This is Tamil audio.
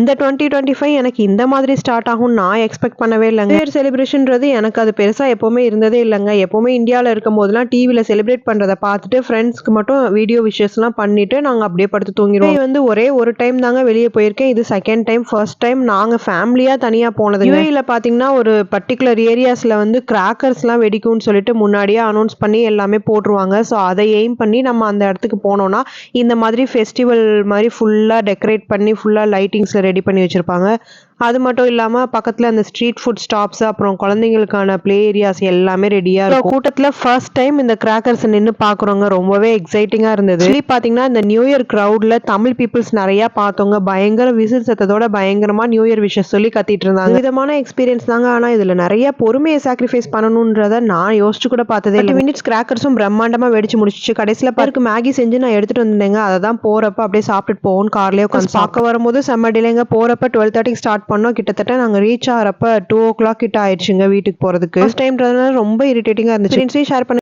இந்த டுவெண்ட்டி டுவெண்ட்டி ஃபைவ் எனக்கு இந்த மாதிரி ஸ்டார்ட் ஆகும் நான் எக்ஸ்பெக்ட் பண்ணவே இல்லைங்க. இயர் செலிப்ரேஷன்றது எனக்கு அது பெருசாக எப்போவுமே இருந்ததே இல்லைங்க. எப்போவுமே இந்தியாவில் இருக்கும் போதெல்லாம் டிவியில் செலிப்ரேட் பண்ணுறதை பார்த்துட்டு ஃப்ரெண்ட்ஸ்க்கு மட்டும் வீடியோ விஷயஸ்லாம் பண்ணிட்டு நாங்கள் அப்படியே படுத்து தூங்கிடுவோம். இது வந்து ஒரே ஒரு டைம் தாங்க வெளியே போயிருக்கேன். இது செகண்ட் டைம் ஃபர்ஸ்ட் டைம் நாங்கள் ஃபேமிலியாக தனியாக போனது யூஏயில் பார்த்தீங்கன்னா ஒரு பர்டிகுலர் ஏரியாஸில் வந்து கிராக்கர்ஸ்லாம் வெடிக்கும்னு சொல்லிட்டு முன்னாடியே அனௌன்ஸ் பண்ணி எல்லாமே போட்டுருவாங்க. ஸோ அதை எய்ம் பண்ணி நம்ம அந்த இடத்துக்கு போனோம்னா இந்த மாதிரி ஃபெஸ்டிவல் மாதிரி ஃபுல்லாக டெக்கரேட் பண்ணி ஃபுல்லாக லைட்டிங்ஸில் ரெடி பண்ணி வச்சுருப்பாங்க. அது மட்டும் இல்லாமல் பக்கத்தில் அந்த ஸ்ட்ரீட் ஃபுட் ஸ்டாப்ஸ் அப்புறம் குழந்தைங்களுக்கான ப்ளே ஏரியாஸ் எல்லாமே ரெடியாக இருக்கும். கூட்டத்தில் ஃபர்ஸ்ட் டைம் இந்த கிராக்கர்ஸ் நின்று பார்க்குறோங்க ரொம்பவே எக்ஸைட்டிங்காக இருந்தது. ஆக்சுவலி பார்த்தீங்கன்னா இந்த நியூ இயர் க்ரௌடில் தமிழ் பீப்புள்ஸ் நிறையா பார்த்தோங்க பயங்கர விசில் சத்தத்தோட பயங்கரமாக நியூ இயர் விஷஸ் சொல்லி கத்திட்டு இருந்தாங்க. விதமான எக்ஸ்பீரியன்ஸ் தாங்க. ஆனால் இதில் நிறைய பொறுமையை சாக்ரிஃபைஸ் பண்ணணுன்றத நான் யோசிச்சு கூட பார்த்ததே இல்லை. மினிட்ஸ் கிராக்கர்ஸும் பிரம்மாண்டமாக வெடிச்சு முடிச்சிச்சு. கடைசியில் பாருக்கு மேகி செஞ்சு நான் எடுத்துட்டு வந்தேங்க. அதை தான் போகிறப்ப அப்படியே சாப்பிட்டுட்டு போவோம் கார்லேயே உட்காந்து பார்க்க வரும்போது செம்ம டிலேங்க போகிறப்ப டுவெல் தேர்ட்டிக்கு ஸ்டார்ட் பண்ணோம். கிட்டத்தட்ட நாங்கள் ரீச் ஆகிறப்ப டூ ஓ கிளாக் கிட்ட ஆயிடுச்சுங்க வீட்டுக்கு போகிறதுக்கு ஃபர்ஸ்ட் டைம்ன்றதுனால ரொம்ப இரிட்டேட்டிங்காக இருந்துச்சு. ஷேர் பண்ண